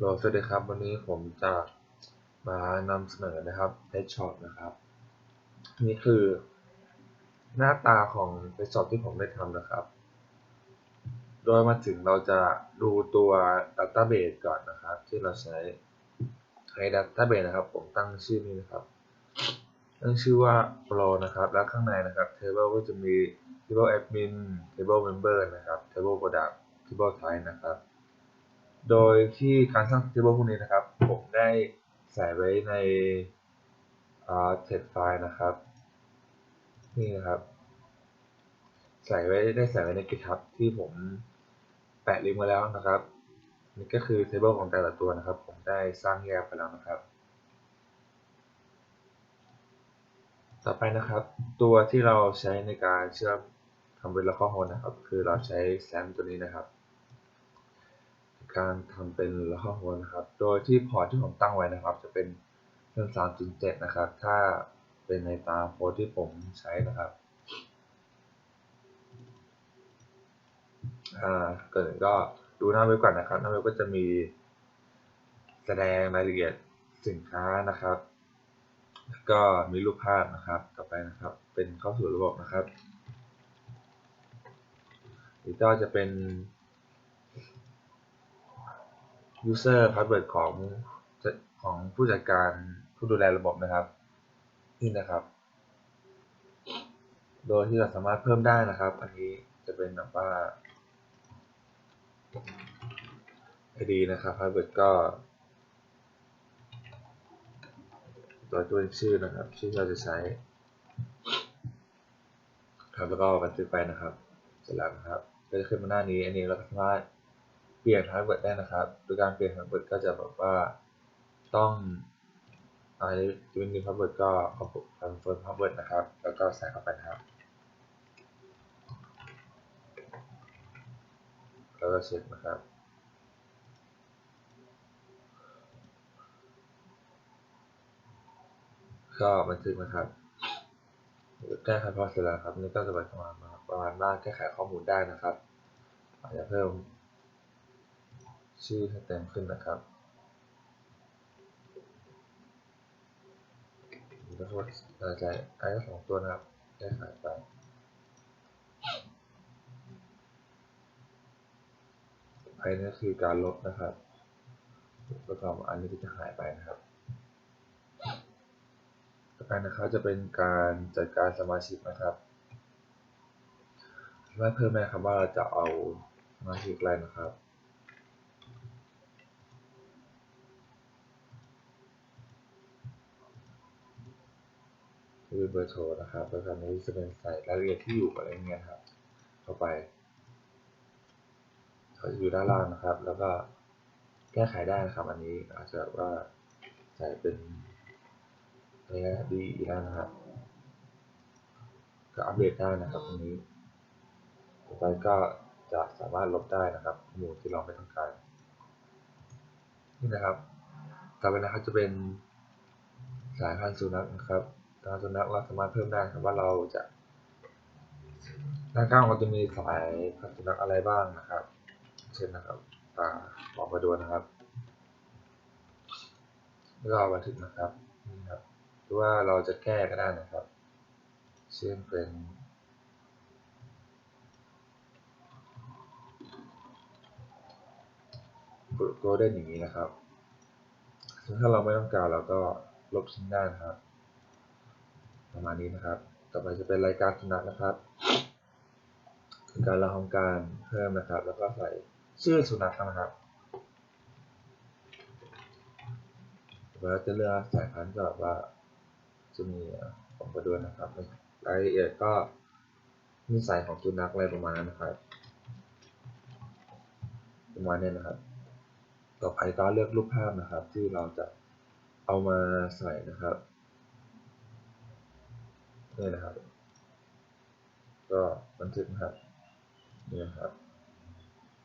โลสวัสดีครับ วันนี้ผมจะมานำเสนอนะครับ Pet Shop นะครับ นี่คือหน้าตาของ Pet Shop ที่ผมได้ทำนะครับ โดยมาถึงเราจะดูตัว Database ก่อนนะครับ ที่เราใช้ใน Database นะครับ ผมตั้งชื่อนี้นะครับ ตั้งชื่อว่า Pro นะครับ แล้วข้างในนะครับ Table ก็จะมี Table Admin Table Member นะครับ Table Product Table Type นะครับ โดยที่การสร้าง table พวกนี้นะครับ ผมได้ใส่ไว้ใน text file นะครับ นี่นะครับ ใส่ไว้ได้ใส่ไว้ใน GitHub ที่ผมแปะลิงก์ไว้แล้วนะครับ นี่ก็คือ table ของแต่ละตัวนะครับ ผมได้สร้างแยกไปแล้วนะครับ ต่อไปนะครับ ตัวที่เราใช้ในการเชื่อมทำเป็นละข้อโฮนะครับ คือเราใช้ SAM ตัวนี้นะครับ การทำเป็นละข้อโฮนะครับ โดยที่พอร์ตที่ผมตั้งไว้นะครับ จะเป็นเส้น3.7 นะครับ ถ้าเป็นในตามโพสที่ผมใช้นะครับอ่าเกิดก็ดูหน้าเว็บก่อนนะครับ หน้าเว็บก็จะมีแสดงรายละเอียดสินค้านะครับ ก็มีรูปภาพนะครับ ต่อไปนะครับ เป็นเข้าสู่ระบบนะครับนี่ก็จะเป็น user password ของของผู้จัดการผู้ดูแลระบบนะครับ นี่นะครับ โดยที่เราสามารถเพิ่มได้นะครับ อันนี้จะเป็นแบบว่า ID นะครับ password ก็ตัวตัวชื่อนะครับ ชื่อที่เราจะใช้ ครับแล้วก็บันทึกไปนะครับ เสร็จแล้วนะครับก็จะขึ้นมาหน้านี้ อันนี้เราสามารถ เปลี่ยนพาสเวิร์ดได้นะครับ โดยการเปลี่ยนพาสเวิร์ดก็จะแบบว่าต้องอะไรจะเป็นนิพาสเวิร์ดก็คอนเฟิร์มพาสเวิร์ดนะครับ แล้วก็ใส่เข้าไปนะครับแล้วก็เช็คนะครับ ก็บันทึกนะครับแก้ไขพอเสร็จแล้วครับนี่ก็จะเป็นประมาณประมาณว่าแก้ไขข้อมูลได้นะครับอาจจะเพิ่ม ชื่อให้เต็มขึ้นนะครับแล้วก็อาจะไอ้สองตัวนะครับแก้ไขไปภายนี้คือการลบนะครับแล้วก็อันนี้ก็จะหายไปนะครับต่อไปนะครับจะเป็นการจัดการสมาชิกนะครับไม่เพิ่มแม่ครับว่าเราจะเอาสมาชิกอะไรนะครับ คือเบอร์โทรนะครับแล้วก็นี้จะเป็นใส่รายละเอียดที่อยู่อะไรเงี้ยครับ เข้าไปเขาจะอยู่ด้านล่างนะครับ แล้วก็แก้ไขได้นะครับ อันนี้อาจจะว่าใส่เป็นอะไรนะดีแล้วนะครับก็อัปเดตได้นะครับตรงนี้ต่อไปก็จะสามารถลบได้นะครับข้อมูลที่เราไม่ต้องการนี่นะครับ ต่อไปนะครับจะเป็นสายพันธุ์สุนัขนะครับ สาสุนัขเราสามารถเพิ่มได้ครับว่าเราจะด้านข้างเราจะมีสายพันธุ์สุนัขอะไรบ้างนะครับ เช่นนะครับตาบอกมาดูนะครับแล้วก็บันทึกนะครับนี่ครับหรือว่าเราจะแก้ก็ได้นะครับ เช่นเป็นโกลเด้นอย่างนี้นะครับถ้าเราไม่ต้องการเราก็ลบทิ้งได้นะครับ ประมาณนี้นะครับ ต่อไปจะเป็นรายการสุนัขนะครับ คือการเราทำการเพิ่มนะครับ แล้วก็ใส่ชื่อสุนัขนะครับแล้วจะเลือกสายพันธุ์ก็แบว่าจะมีผมก็ดูนะครับรายละเอียดก็นิสัยของสุนัขอะไรประมาณนั้นนะครับ ประมาณนี้นะครับ ต่อไปก็เลือกรูปภาพนะครับ ที่เราจะเอามาใส่นะครับ นี่นะครับ ก็บันทึกนะครับนี่นะครับ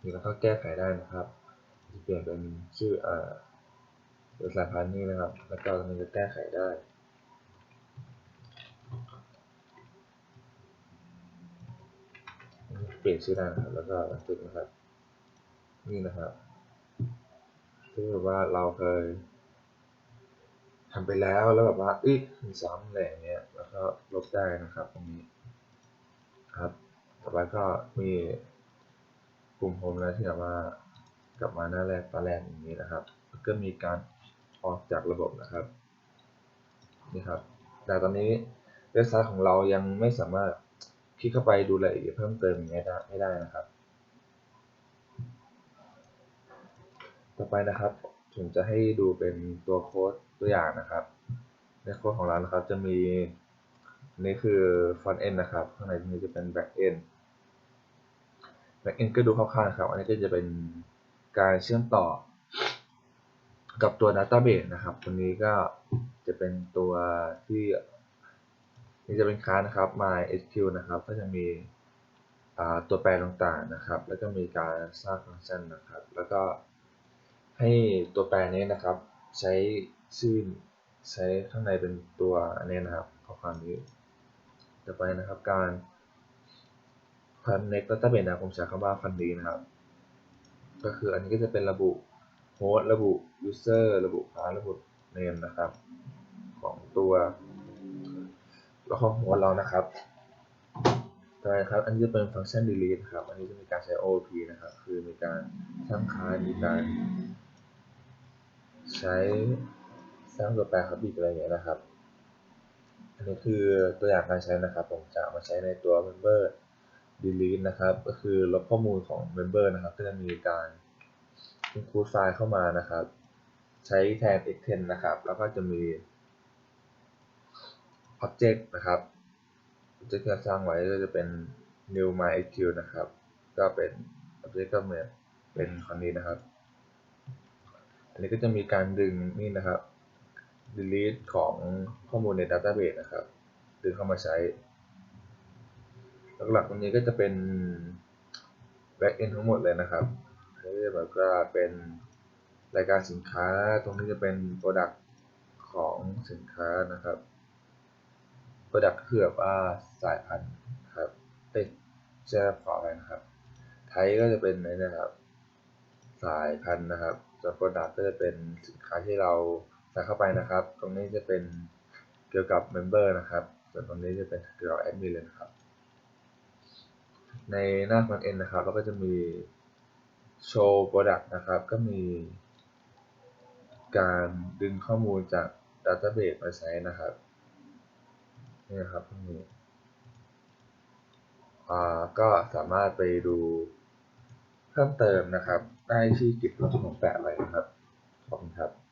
นี่เราก็แก้ไขได้นะครับจะเปลี่ยนเป็นชื่ออ่าเป็นสายพันธุ์นี้นะครับ แล้วก็ตรงนี้จะแก้ไขได้เปลี่ยนชื่อได้นะครับแล้วก็บันทึกนะครับ นี่นะครับที่ว่าเราเคย ทำไปแล้วแล้วแบบว่าอ๊ะมีซ้ำอะไรอย่างเงี้ยแล้วก็ลบได้นะครับตรงนี้ครับต่อไปก็มีปุ่มโฮมแล้วที่แบบว่ากลับมาหน้าแรกตาแรกอย่างนี้นะครับ ก็มีการออกจากระบบนะครับนี่ครับแต่ตอนนี้เว็บไซต์ของเรายังไม่สามารถคลิกเข้าไปดูรายละเอียดเพิ่มเติมอย่างเงี้ยได้ไม่ได้นะครับ ต่อไปนะครับ ผมจะให้ดูเป็นตัวโค้ดตัวอย่างนะครับ ในโค้ดของเรานะครับจะมีนี่คือ front end นะครับข้างในนี้จะเป็น back end back end ก็ดูคร่าวๆนะครับ อันนี้ก็จะเป็นการเชื่อมต่อกับตัว database นะครับตัวนี้ก็จะเป็นตัวที่นี่จะเป็นคลาสนะครับ MySQL นะครับ ก็จะมีตัวแปรต่างๆนะครับ แล้วก็มีการสร้างฟังก์ชันนะครับ แล้วก็ ให้ตัวแปรนี้นะครับ ใช้ชื่อใช้ข้างในเป็นตัวอันนี้นะครับข้อความนี้ต่อไปนะครับการ connect database นะผมใช้คำว่าคันนี้นะครับ ก็คืออันนี้ก็จะเป็นระบุโฮสต์ระบุ user ระบุ class ระบุ name นะครับ ของตัวแล้วของหัวเรานะครับต่อไปครับ อันนี้จะเป็นฟังก์ชัน delete นะครับ อันนี้จะมีการใช้ OOP นะครับ คือมีการสร้างคลามีการ ใช้สร้างตัวแปรครับอีกอะไรเงี้ยนะครับ อันนี้คือตัวอย่างการใช้นะครับ ผมจะมาใช้ในตัว member delete นะครับ ก็คือลบข้อมูลของ member นะครับ ก็จะมีการ include ไฟล์เข้ามานะครับ ใช้แทน extend นะครับ แล้วก็จะมี object นะครับ object ที่เราสร้างไว้ก็จะเป็น new mysql นะครับ ก็เป็น object ก็เหมือนเป็นคนนี้นะครับ อันนี้ก็จะมีการดึงนี่นะครับ delete ของข้อมูลใน database นะครับ ดึงเข้ามาใช้ หลักๆตรงนี้ก็จะเป็น back end ทั้งหมดเลยนะครับอันนี้แบบก็เป็นรายการสินค้า ตรงนี้จะเป็น product ของสินค้านะครับ product คือแบบว่าสายพันธุ์ครับเอ้ยเชื่อขออะไรนะครับ ไทยก็จะเป็นในนะครับ สายพันธุ์นะครับ ส่วน product ก็จะเป็นสินค้าที่เราใส่เข้าไปนะครับ ตรงนี้จะเป็นเกี่ยวกับ member นะครับ ส่วนตรงนี้จะเป็นเกี่ยวกับ admin เลยนะครับ ในหน้า front end นะครับ เราก็จะมี show product นะครับ ก็มี การดึงข้อมูลจาก database มาใช้นะครับนี่นะครับตรงนี้อ่าก็สามารถไปดูเพิ่มเติมนะครับ ไต้ที่เก็บรถของแปะไรนะครับ ขอบคุณครับ